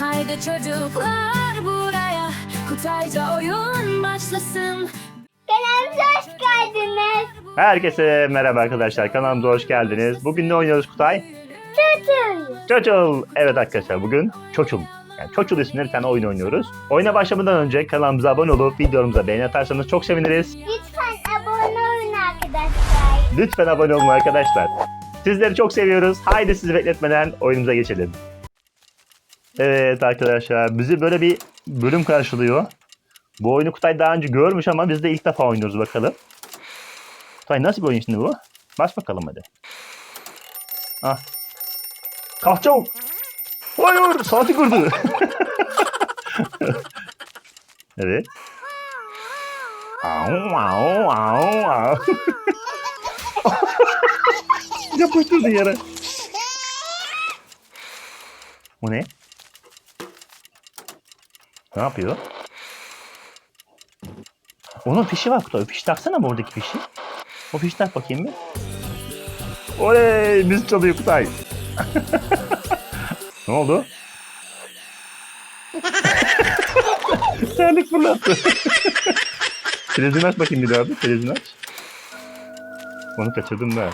Haydi çocuklar buraya Kutayca oyun başlasın Kanalımıza hoş geldiniz. Herkese merhaba arkadaşlar. Kanalımıza hoş geldiniz. Bugün ne oynuyoruz Kutay? Çocuğum. Çoçul. Evet arkadaşlar bugün Çoçul. Yani Çoçul isimli bir tane oyun oynuyoruz. Oyuna başlamadan önce kanalımıza abone olup videomuza beğeni atarsanız çok seviniriz. Lütfen abone olun arkadaşlar. Lütfen abone olun arkadaşlar. Sizleri çok seviyoruz. Haydi sizi bekletmeden oyunumuza geçelim. Evet arkadaşlar bizi böyle bir bölüm karşılıyor. Bu oyunu Kutay daha önce görmüş ama biz de ilk defa oynuyoruz bakalım. Kutay nasıl bir oyun şimdi bu? Bas bakalım hadi. Ah. Kalk çabuk. Hayır saati kurdu. evet. Au au au au. Yapıştırdı yere. Bu ne? Ne yapıyor? Onun fişi var Kutay. Fiş taksana mı oradaki fişi? O fişi tak bakayım bir. Oley! Müzik çalıyor Kutay. ne oldu? Terlik fırlattı. Televizyon aç bakayım bir daha bir. Televizyon aç. Onu kaçırdım ben.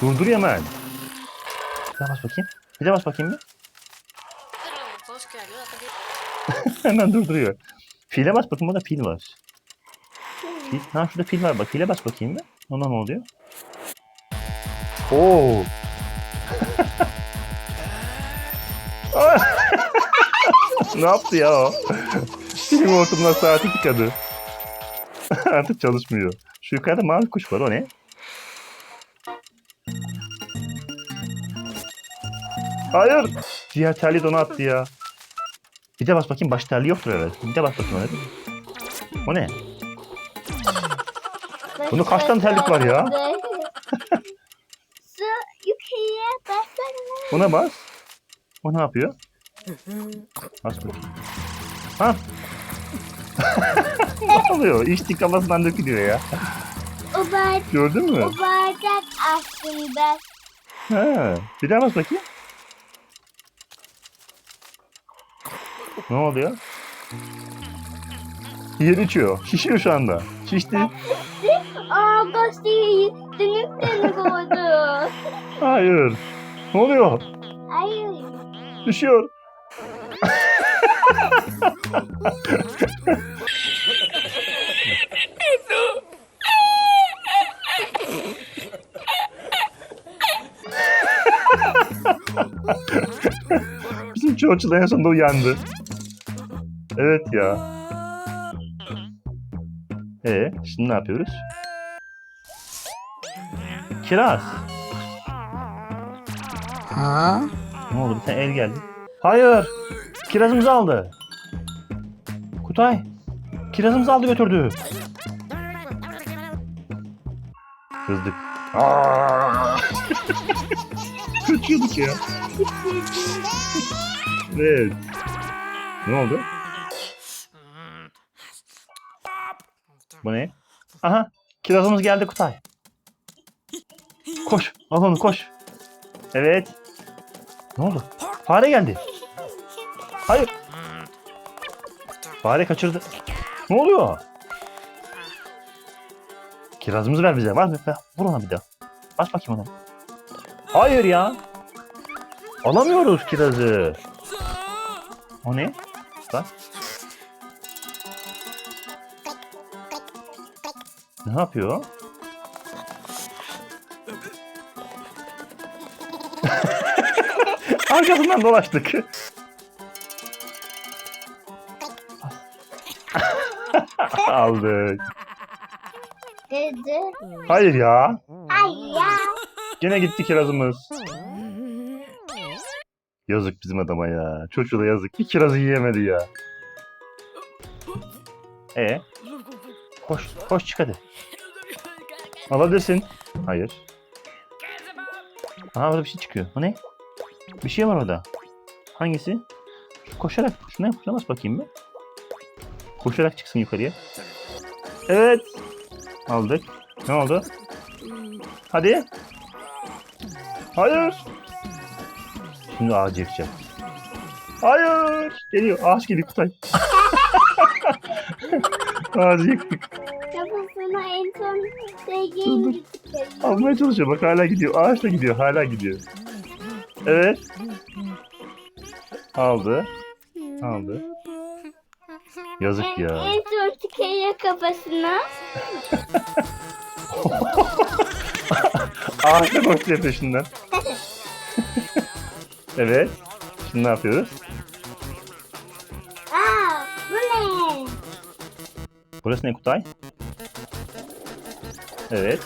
Durdur hemen. Bir daha bas bakayım. Bir daha bas bakayım bir. Hemen durduruyor. File bas bakayım orada fil var. Fil, ha şurada fil var bak file bas bakayım bir. Ona ne oluyor? Oo. ne yaptı ya o? Film ortamına saati tıkadı. Artık çalışmıyor. Şu yukarıda mavi kuş var o ne? Hayır. Diğer terliği ona attı ya. Bir de bas bakayım baş terliği yoktur herhalde. Bir de bas bakayım ona. O ne? Bunun kaç tane terlik var ya? Su yukarıya bassana. Buna bas. O ne yapıyor? Bas bakayım. Ha? ne oluyor? İçti kafasından dökülüyor ya. O, bardak, Gördün mü? o bardak aslında. Ha. Bir daha bas bakayım. Ne oluyor? Yer içiyor. Şişiyor şu anda. Şişti. Aa gazeteyi dönüp dönüp oldu. Hayır. Ne oluyor? Hayır. Düşüyor. Bizim Churchill en sonunda uyandı. Evet ya. E şimdi ne yapıyoruz? Kiraz. Ha? Ne oldu? Bir tane el geldi. Hayır. Kirazımızı aldı. Kutay. Kirazımızı aldı götürdü. Kızdık. Kaçıyorduk ya. evet. Ne oldu? Bu ne? Aha. Kirazımız geldi Kutay. Koş. Al onu koş. Evet. Ne oldu? Fare geldi. Hayır. Fare kaçırdı. Ne oluyor? Kirazımızı ver bize. Var mı? Vur ona bir daha. Bas bakayım ona. Hayır ya. Alamıyoruz kirazı. O ne? Bak. Ne yapıyor? Arkasından dolaştık. Aldık. Dedi. Hayır ya. Ay ya. Gene gitti kirazımız. Yazık bizim adama ya. Çocuğu da yazık. Bir kirazı yiyemedi ya. E Koş, koş çık hadi. Alabilirsin. Hayır. Aha orada bir şey çıkıyor. O ne? Bir şey var orada. Hangisi? Koşarak, şuna, bas bakayım bir. Koşarak çıksın yukarıya. Evet. Aldık. Ne oldu? Hadi. Hayır. Şimdi ağacı yakacağız. Hayır. Geliyor. Ağaç geliyor Kutay. Ağacı yıktık. Dur, dur. Almaya çalışıyor. Bak hala gidiyor. Ağaç da gidiyor. Hala gidiyor. Evet. Aldı. Aldı. Yazık ya. en son tüketiyor kafasına. Ağaç da koşuyor peşinden. evet. Şimdi ne yapıyoruz? Aa bu ne? Burası ne Kutay? Evet.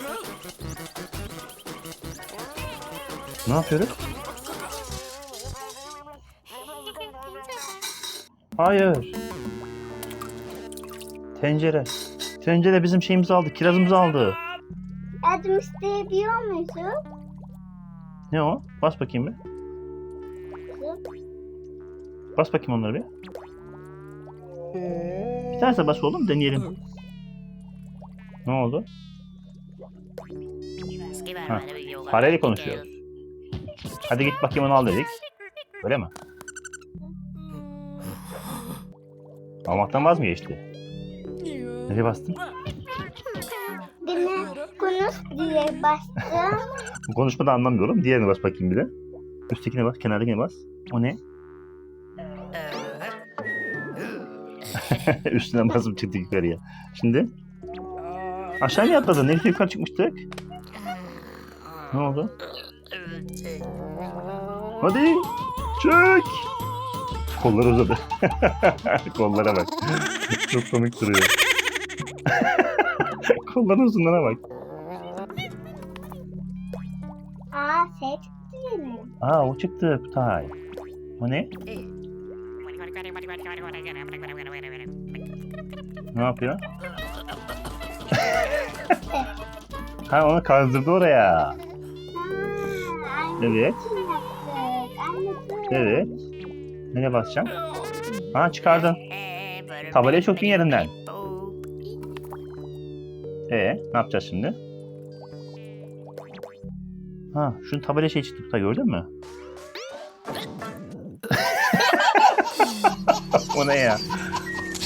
Ne yapıyoruz? Hayır. Tencere. Tencere bizim şeyimizi aldı. Kirazımızı aldı. Yardım isteyebiliyor muyuz? Ne o? Bas bakayım bir. Bas bakayım onları bir. Bir tanesi bas oğlum deneyelim. Ne oldu? Ha, parayla konuşuyoruz. Hadi git bakayım onu al dedik. Öyle mi? Almaktan vaz mı geçti? Nereye bastın? Yine konuş diye bastım. Bu konuşmada anlamıyorum. Diğerine bas bakayım bir de. Üsttekine bas, kenardakine bas. O ne? Üstüne basıp çıktık yukarıya. Şimdi aşağıya atladın. Nereye yukarı çıkmıştık? Ne oldu? Hadi çök. Kolları uzadı. Kollara bak. Çok komik duruyor. Kolların uzunluğuna bak. Aa şey çıktı yine. Aa o çıktı Kutay. O ne? Ne yapıyor? ha onu kazdırdı oraya. Evet. Evet. Nereye basacağım? Ha çıkardın. Tabelayı çöktün yerinden. Ee, ne yapacağız şimdi? Ha, şu tabela şey çıktı Kutay gördün mü? o ne ya?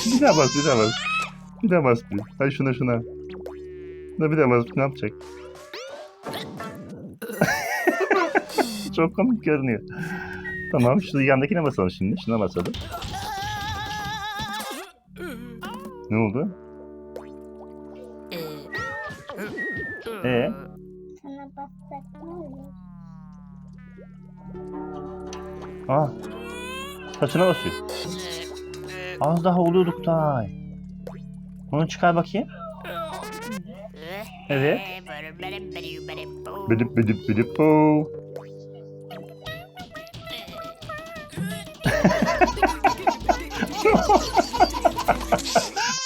Bir daha bas, bir daha bas. Bir daha bas bir. Hadi şuna şuna. Ne bas, ne yapacak? Çok komik görünüyor. Tamam, şu yandakine basalım şimdi. Şuna basalım. Ne oldu? Ee? Sana bassak ne olur? Aa. Saçına basıyor. Az daha oluyordu Kutay. Onu çıkar bakayım. Evet. Bidip bidip bidip bu.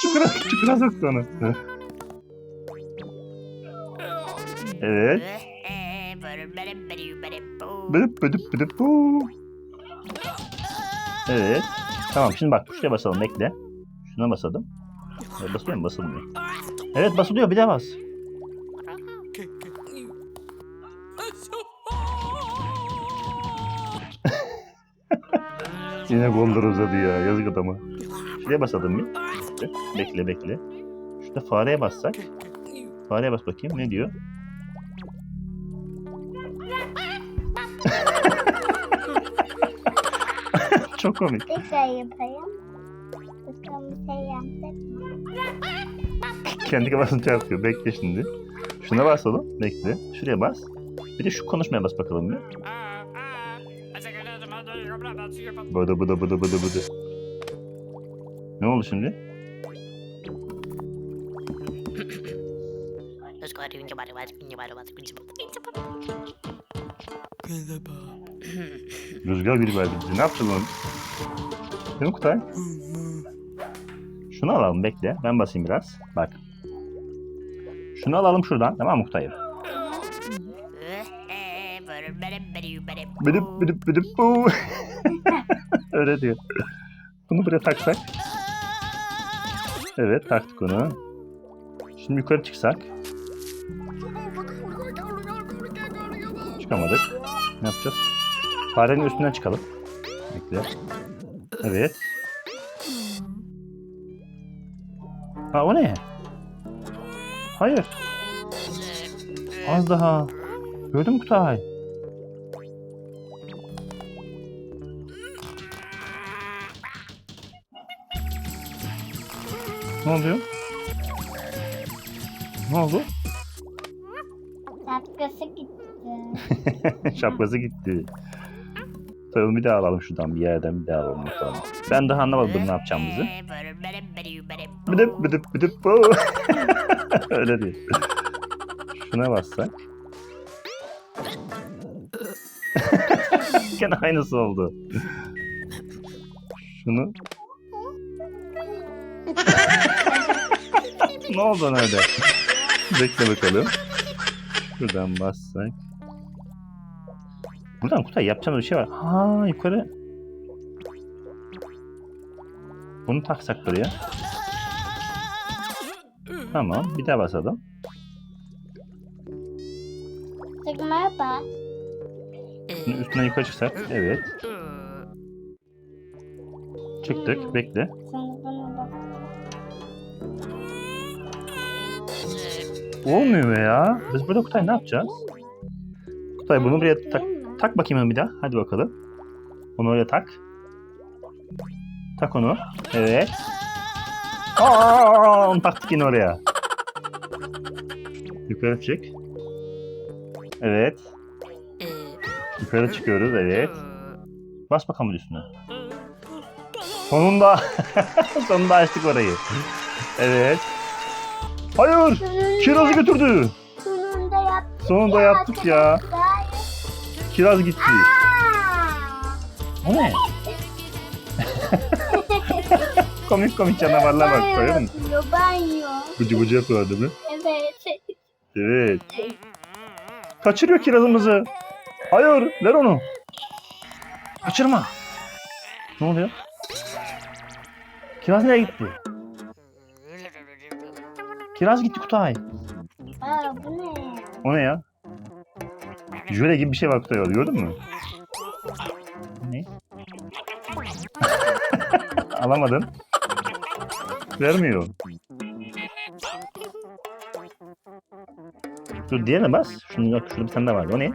çukura, çukura soktu onu. evet. Bidip bidip bidip bu. Evet. Tamam şimdi bak şuraya basalım bekle. Şuna basalım. Basılıyor mu? Basılmıyor. Evet basılıyor bir daha bas. Yine kolları uzadı ya. Yazık adama. Şuraya basalım bir. Bekle bekle. Şurada fareye bassak. Fareye bas bakayım. Ne diyor? Çok komik. Tekrar yapayım. Bakalım bir şey yaptık. Kendi kafasını çarpıyor. Bekle şimdi. Şuna basalım. Bekle. Şuraya bas. Bir de şu konuşmaya bas bakalım bir. Bıdı bıdı bıdı bıdı bıdı. Ne oldu şimdi? Rüzgar biri verdi bize. Ne yapacağız onu? Değil mi Kutay? Şunu alalım bekle. Ben basayım biraz. Bak. Şunu alalım şuradan. Tamam mı Kutay'ım? Bidip bidip bidip bu. Öyle diyor. Bunu buraya taksak. Evet taktık onu. Şimdi yukarı çıksak. Çıkamadık. Ne yapacağız? Farenin üstünden çıkalım. Bekle. Evet. Ha o ne? Hayır. Az daha. Gördün mü Kutay? Ne oluyor? Ne oldu? Şapkası gitti. Şapkası gitti. Tamam bir daha alalım şuradan bir yerden bir daha alalım bakalım. Ben daha anlamadım ne yapacağımızı. Bıdıp bıdıp bıdıp bu. Öyle değil. Şuna bassak. Gene aynısı oldu. Şunu. Ne oldu ona öyle? Bekle bakalım. Şuradan bassak. Buradan Kutay yapacağımız bir şey var. Ha yukarı. Bunu taksak buraya. Tamam bir daha basalım. Bak. Şimdi üstüne yukarı çıksak. Evet. Çıktık. Bekle. Şimdi Olmuyor ya. Biz burada Kutay ne yapacağız? Kutay bunu buraya tak, tak bakayım bir daha. Hadi bakalım. Onu oraya tak. Tak onu. Evet. Aa, onu taktık yine oraya. Yukarı çık. Evet. Yukarı çıkıyoruz. Evet. Bas bakalım üstüne. Sonunda. Sonunda açtık orayı. Evet. Hayır. Kirazı götürdü. Sonunda yaptık. Sonunda yaptık ya. Kiraz gitti. O ne? komik komik canavarlar var musun? Banyo. Bıcı bıcı yapıyor değil mi? Evet. Evet. Kaçırıyor kirazımızı. Hayır ver onu. Kaçırma. Ne oluyor? Kiraz nereye gitti? Kiraz gitti Kutay. Aa bu ne? O ne ya? Jöle gibi bir şey var Kutay orada gördün mü? Ne? Alamadın. Vermiyor. Dur diğerine bas. Şunu yok şurada bir tane daha vardı. O ne?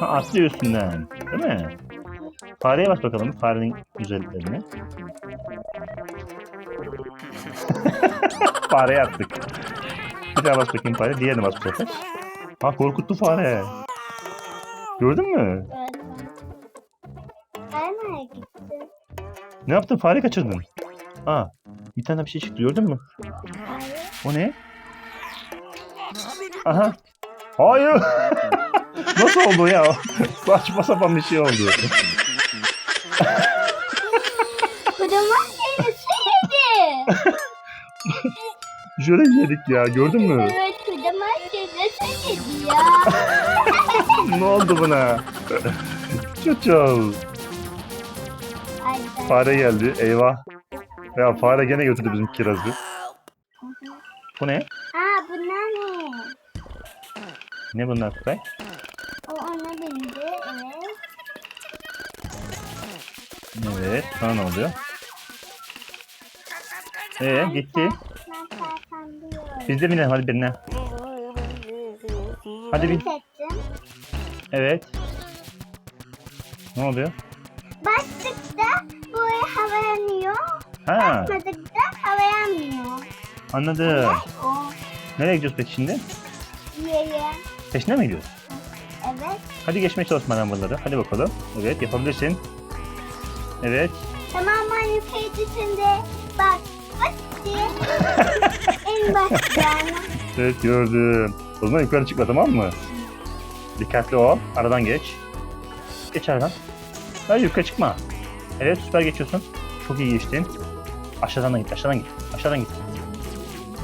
Ha atlıyor üstünden. Değil mi? Fareye bas bakalım. Farenin güzelliklerine. Fareye attık. Bir daha bas bakayım fare. Diğerine bas bu sefer. Ha korkuttu fare. Gördün mü? Nereye gitti? Ne yaptın? Fare kaçırdın. Aa, bir tane bir şey çıktı gördün mü? O ne? Aha. Hayır. Nasıl oldu ya? Saçma sapan bir şey oldu. Jöle yedik ya gördün mü? evet kocaman çeneseydi ya. ne oldu buna? Çocuğum. Ay ben. Fare geldi. Eyvah. Ya fare gene götürdü bizim kirazı. Bu ne? Aa bunlar ne? Ne bunlar Kutay? O ona bindi. Evet. Evet. Sonra ne oluyor? Ee gitti. Ben. Biz de binelim hadi birine. Hadi bin. Evet. Ne oluyor? Bastıkta bu havalanıyor. Ha Basmadıkta havalanmıyor. anladım. O Nereye gidiyoruz peki şimdi? yere. Peşine mi gidiyoruz? Evet. Hadi geçmeye çalış bana bunları. Hadi bakalım. Evet yapabilirsin. Evet. Tamamen yukarı şimdi. Bak. Bak diye. en baştan. Evet gördüm. O zaman yukarı çıkma tamam mı? Dikkatli ol. Aradan geç. Geç aradan. Hayır yukarı çıkma. Evet süper geçiyorsun. Çok iyi geçtin. Aşağıdan da git. Aşağıdan git. Aşağıdan git.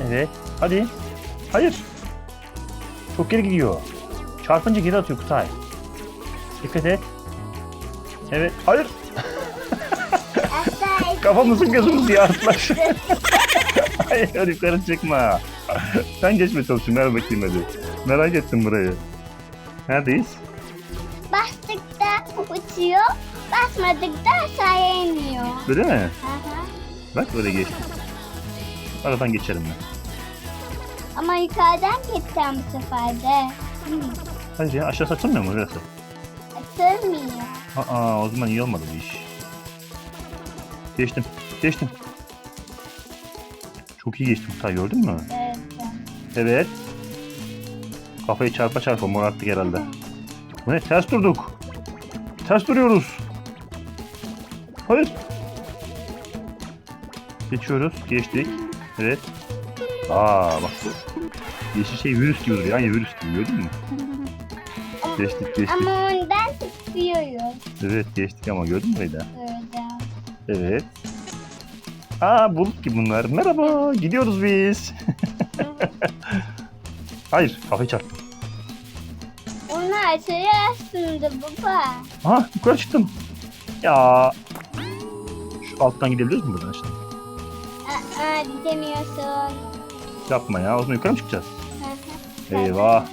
Evet. Hadi. Hayır. Çok geri gidiyor. Çarpınca geri atıyor Kutay. Dikkat et. Evet. Hayır. Kafamızın gözümüz yaratlar. Hayır yukarı çıkma. Sen geçme çalışın. Ver bakayım hadi. Merak ettim burayı. Neredeyiz? bastıkta uçuyor. Basmadıkta aşağıya iniyor. Böyle mi? Aha. Bak böyle geçtim. Aradan geçerim ben. Ama yukarıdan geçeceğim bu sefer de. Hadi ya aşağı satılmıyor mu burası? Açılmıyor. Aa o zaman iyi olmadı bu iş. Geçtim. Geçtim. Çok iyi geçtim Kutay gördün mü? Evet. Evet. Kafayı çarpa çarpa morarttık herhalde. Bu ne? Ters durduk. Ters duruyoruz. Hayır. Geçiyoruz. Geçtik. Evet. Aa bak bu. Yeşil şey virüs gibi duruyor. Aynı virüs gibi gördün mü? Geçtik geçtik. Ama ondan tutuyoruz. Evet geçtik ama gördün mü Beyda? Böyle. Evet. Aa bulduk ki bunlar. Merhaba. Gidiyoruz biz. Hayır. Kafayı çarptım. Onlar şey aslında baba. Aha yukarı çıktım. Ya. Şu alttan gidebiliyoruz mu buradan işte? Aa, gidemiyorsun. Yapma ya. O zaman yukarı mı çıkacağız? Eyvah.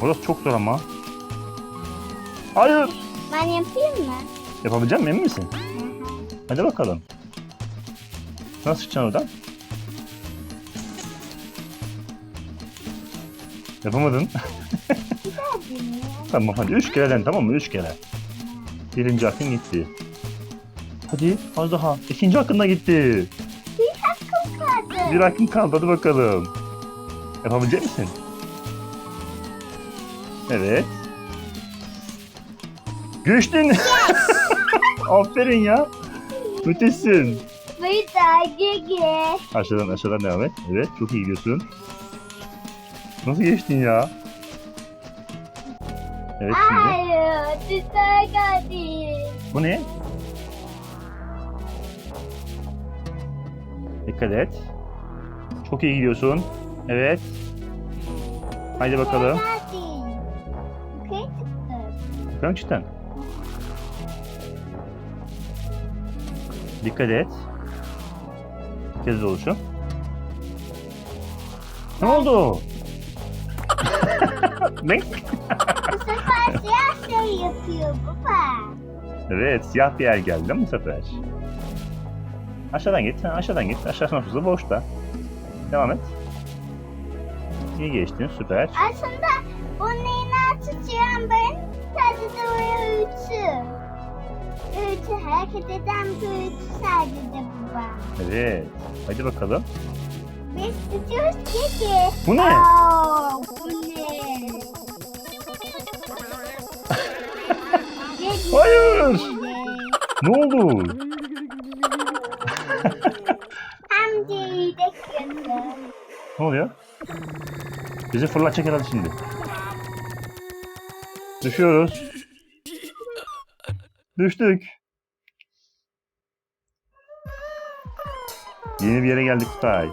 Burası çok zor ama. Hayır. Ben yapayım mı? Yapabileceğim mi? Emin misin? Hadi bakalım. Nasıl çıkacaksın oradan? Yapamadın. Tamam hadi. Üç kere den tamam mı? Üç kere. Birinci hakkın gitti. Hadi az daha. İkinci hakkın da gitti. Bir hakkım kaldı. Bir hakkın kaldı hadi bakalım. Yapabilecek misin? Evet. Geçtin. Aferin ya. Müthişsin. Daha gege. Aşağıdan aşağıdan devam et. Evet çok iyi gidiyorsun. Nasıl geçtin ya? Evet şimdi. Hayır, geldi. Bu ne? Dikkat et. Çok iyi gidiyorsun. Evet. Haydi bakalım. Yukarı çıktı. Bakalım cidden. Dikkat et. Kez oluşu. Ne oldu? ne? Bu sefer siyah şey yapıyor baba. Evet, siyah bir yer geldi değil mi bu sefer? Aşağıdan git, ha, aşağıdan git. Aşağı sınıfı boşta. Devam et. İyi geçtin, süper. Aslında bunun iğne tutuyorum ben. Sadece oraya ütü. Bir ütü sadece baba. Evet, hadi bakalım. Biz tutuyoruz keki. Bu ne? Aa, bu ne? Hayır! Ne oldu? Hem de iyi de kötü. Ne oluyor? Bizi fırlatacak herhalde şimdi. Düşüyoruz. Düştük. Yeni bir yere geldik Kutay.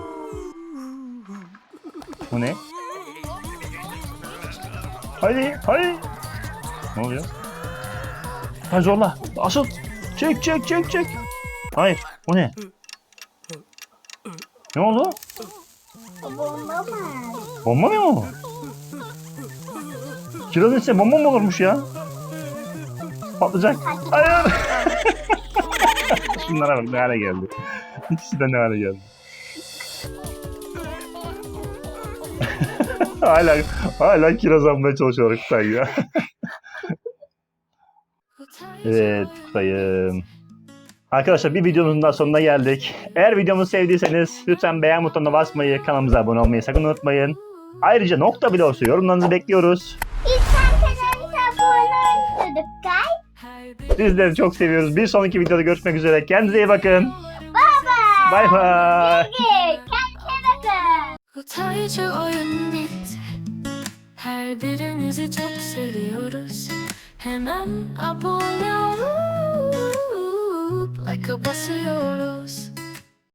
Bu ne? Haydi, haydi. Ne oluyor? Ha zorla. Asıl. Çek, çek, çek, çek. Hayır. O ne? Ne oldu? Bomba mı? Bomba mı o? Kirazın içinde bomba mı olurmuş ya? Patlayacak. Hayır. Şunlara bak ne hale geldi. İkisi de ne hale geldi. hala hala kiraz almaya çalışıyor Kutay ya. evet Kutay'ım. Arkadaşlar bir videomuzun daha sonuna geldik. Eğer videomuzu sevdiyseniz lütfen beğen butonuna basmayı, kanalımıza abone olmayı sakın unutmayın. Ayrıca nokta bile olsa yorumlarınızı bekliyoruz. İlkan kanalımıza abone olmuştuk kay. Sizleri çok seviyoruz. Bir sonraki videoda görüşmek üzere. Kendinize iyi bakın. Bay bay. Kutaycı oyun bitti. Her birinizi çok seviyoruz. Hemen abone olup Like'a basıyoruz